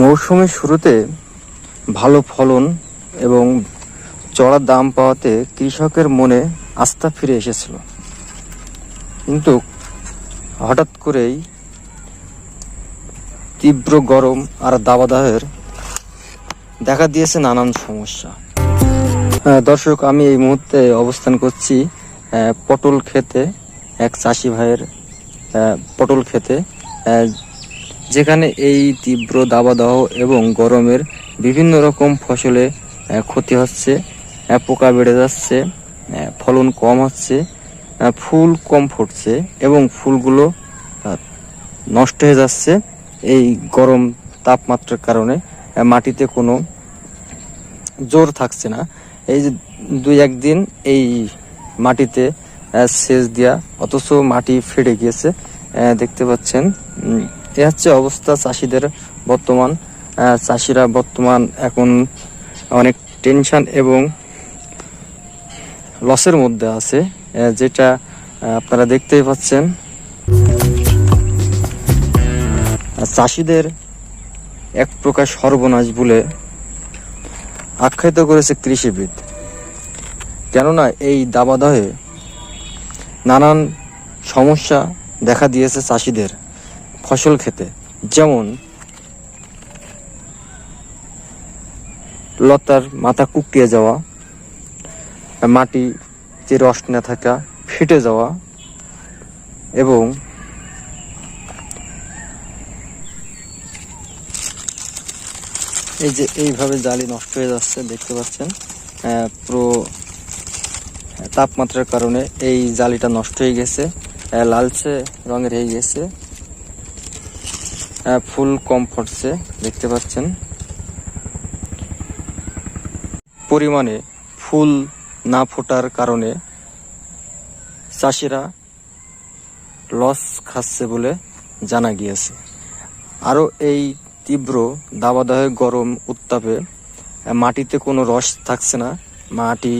মৌসুমের শুরুতে ভালো ফলন এবং চড়া দাম পাওয়াতে কৃষকের মনে আস্থা ফিরে এসেছিল। কিন্তু হঠাৎ করেই তীব্র গরম আর দাবাদাহের দেখা দিয়েছে নানান সমস্যা। দর্শক, আমি এই মুহূর্তে অবস্থান করছি পটল খেতে, এক চাষি ভাইয়ের পটল খেতে। যেখানে এই তীব্র দাবাদাহ এবং গরমের বিভিন্ন রকম ফসলে ক্ষতি হচ্ছে পোকা বেড়ে যাচ্ছে ফলন কম হচ্ছে ফুল কম ফুটছে এবং ফুলগুলো নষ্ট হয়ে যাচ্ছে এই গরম তাপমাত্রার কারণে মাটিতে কোনো জোর থাকছে না। এই যে দুই একদিন এই মাটিতে সেচ দেওয়া অথচ মাটি ফেটে গিয়েছে দেখতে পাচ্ছেন এ হচ্ছে অবস্থা চাষিদের বর্তমান। চাষিরা বর্তমান এখন অনেক টেনশন এবং লসের মধ্যে আছে যেটা আপনারা দেখতেই পাচ্ছেন। চাষিদের এক প্রকার সর্বনাশ বলে আখ্যায়িত করেছে কৃষিবিদ। কেননা এই দাবাদহে নানান সমস্যা দেখা দিয়েছে চাষিদের। ফসল খেতে। যেমন লতার মাথা কুকটিয়ে যাওয়া মাটিতে রস না থাকা, ফেটে যাওয়া এবং এই যে এইভাবে জালি নষ্ট হয়ে যাচ্ছে, দেখতে পাচ্ছেন পুরো তাপমাত্রার কারণে এই জালিটা নষ্ট হয়ে গেছে লালচে রঙের হয়ে গেছে। ফুল কম ফুটছে দেখতে পাচ্ছেন। পরিমাণে ফুল না ফোটার কারণে চাষিরা লস খাচ্ছে বলে জানা গিয়েছে। আরও এই তীব্র দাবাদাহে গরম উত্তাপে মাটিতে কোনো রস থাকছে না। মাটি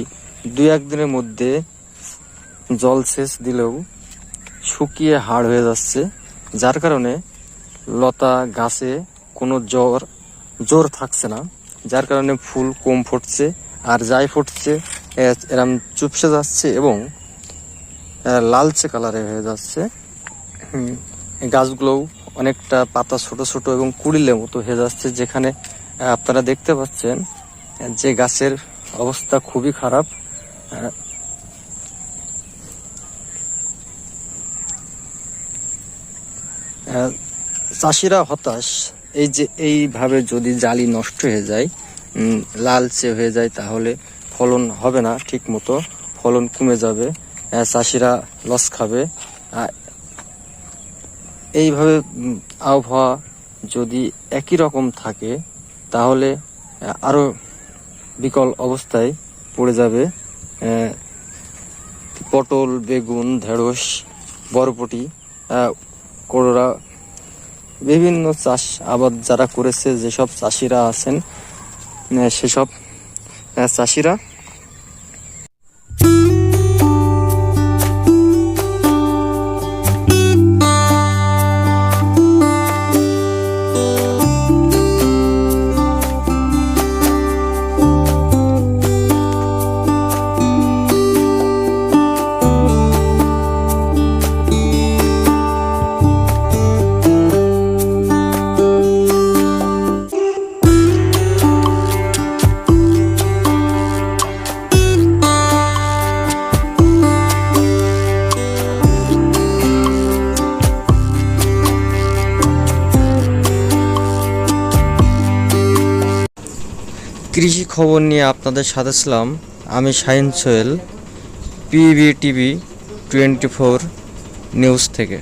দুই একদিনের মধ্যে জল সেচ দিলেও শুকিয়ে হাড় হয়ে যাচ্ছে, যার কারণে লতা গাছে কোনো জ্বর জোর থাকছে না যার কারণে ফুল কম ফুটছে আর যাই ফুটছে এরম চুপসে যাচ্ছে এবং লালচে কালারে হয়ে যাচ্ছে। গাছগুলোও অনেকটা পাতা ছোট ছোট এবং কুড়িলের মতো হয়ে যাচ্ছে যেখানে আপনারা দেখতে পাচ্ছেন যে গাছের অবস্থা খুবই খারাপ। আহ, চাষিরা হতাশ। এই যে এইভাবে যদি জালি নষ্ট হয়ে যায় লালচে হয়ে যায় তাহলে ফলন হবে না ঠিক মতো ফলন কমে যাবে চাষিরা লস খাবে। এইভাবে আবহাওয়া যদি একই রকম থাকে তাহলে আহ, আরও বিকল অবস্থায় পড়ে যাবে। পটল বেগুন ঢেঁড়স বরবটি আহ, করলা বিভিন্ন চাষ আবাদ যারা করেছে যেসব চাষিরা আছেন সেসব চাষিরা কৃষি খবর নিয়ে আপনাদের সাথে ছিলাম। আমি Shahin Sohel, PB TV twenty four news থেকে।